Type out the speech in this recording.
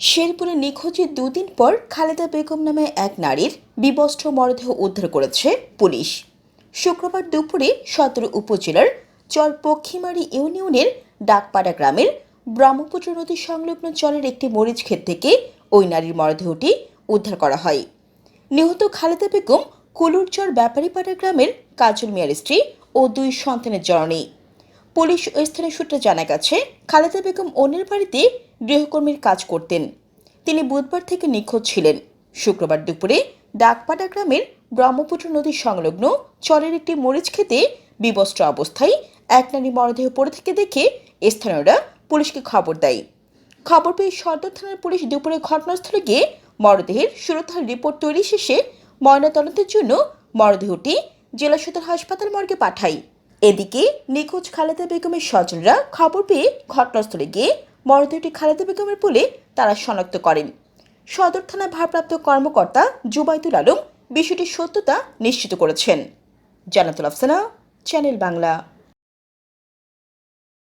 শেরপুরে নিখোঁজের দুদিন পর খালেদা বেগম নামে এক নারীর বিবস্ত্র মরদেহ উদ্ধার করেছে পুলিশ। শুক্রবার দুপুরে সদর উপজেলার চর পক্ষিমারি ইউনিয়নের ডাকপাড়া গ্রামের ব্রহ্মপুত্র নদী সংলগ্ন চরের একটি মরিচ ক্ষেত থেকে ওই নারীর মরদেহটি উদ্ধার করা হয়। নিহত খালেদা বেগম কুলুরচর ব্যাপারীপাড়া গ্রামের কাজল মিয়ার স্ত্রী ও দুই সন্তানের জননী। পুলিশ স্থানীয় সূত্রে জানা গেছে, খালেদা বেগম অন্যের বাড়িতে গৃহকর্মীর কাজ করতেন। তিনি বুধবার থেকে নিখোঁজ ছিলেন। শুক্রবার দুপুরে ডাকপাড়া গ্রামের ব্রহ্মপুত্র নদীর সংলগ্ন চরের একটি মরিচ খেতে বিবস্ত্র অবস্থায় এক নারী মরদেহ পড়ে থেকে দেখে স্থানীয়রা পুলিশকে খবর দেয়। খবর পেয়ে সদর থানার পুলিশ দুপুরে ঘটনাস্থলে গিয়ে মরদেহের সুরতহাল রিপোর্ট তৈরি শেষে ময়নাতদন্তের জন্য মরদেহটি জেলা সদর হাসপাতাল মর্গে পাঠায়। এদিকে নিখোঁজ খালেদা বেগমের স্বজনরা খবর পেয়ে ঘটনাস্থলে গিয়ে মরদেহটি খালেদা বেগমের বলে তারা শনাক্ত করেন। সদর থানার ভারপ্রাপ্ত কর্মকর্তা জুবাইদুল আলম বিষয়টির সত্যতা নিশ্চিত করেছেন। জানাতুল আফসানা, চ্যানেল বাংলা।